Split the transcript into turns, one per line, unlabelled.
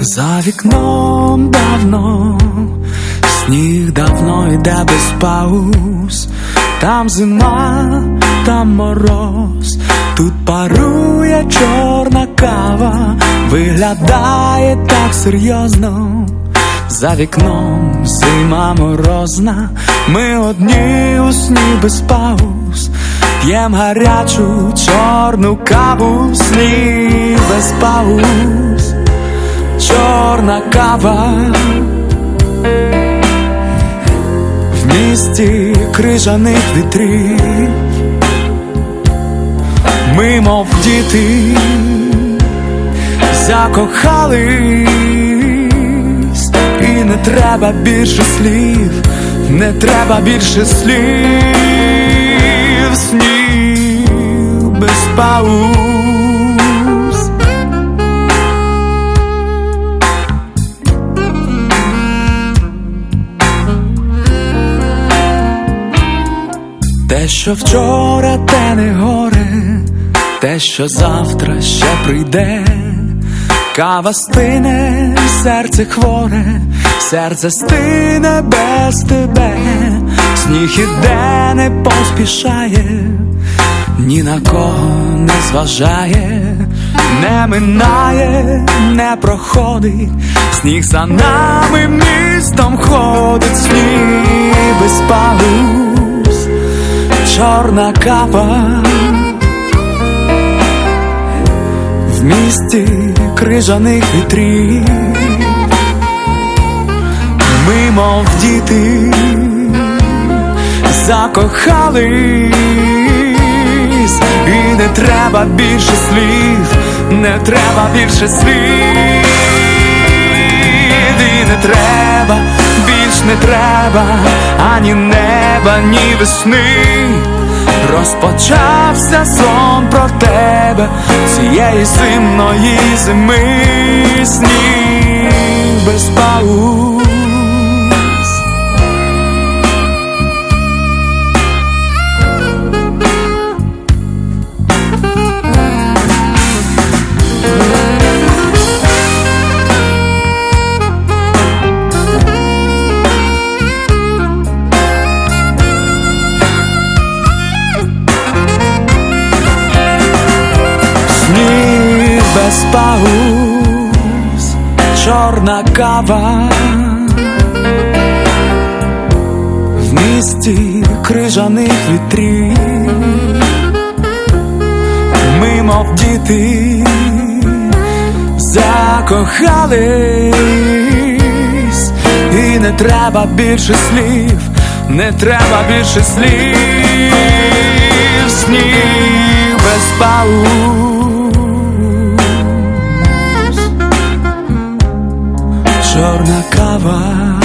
вікном давно, сніг давно йде без пауз, там зима, там мороз, тут парує чорна кава, виглядає так серйозно. За вікном зима морозна, ми одні у сні без пауз, п'єм гарячу чорну каву, сніг без пауз, чорна кава. В місті крижаних вітрів, ми, мов діти, закохались, і не треба більше слів, не треба більше слів, снів без пауз. Що вчора, те не горе, те, що завтра ще прийде, кава стине, серце хворе, серце стине без тебе, сніг іде, не поспішає, ні на кого не зважає, не минає, не проходить, сніг за нами містом ходить, чорна кава. В місті крижаних вітрів, ми, мов діти, закохались, і не треба більше слів, не треба більше слів, і не треба, не треба ані неба, ні весни. Розпочався сон про тебе цієї зимної зими сніг без пауз. Без пауз, чорна кава в місті крижаних вітрів, ми, мов діти, закохались, і не треба більше слів, не треба більше слів, сніг без пауз. Чорна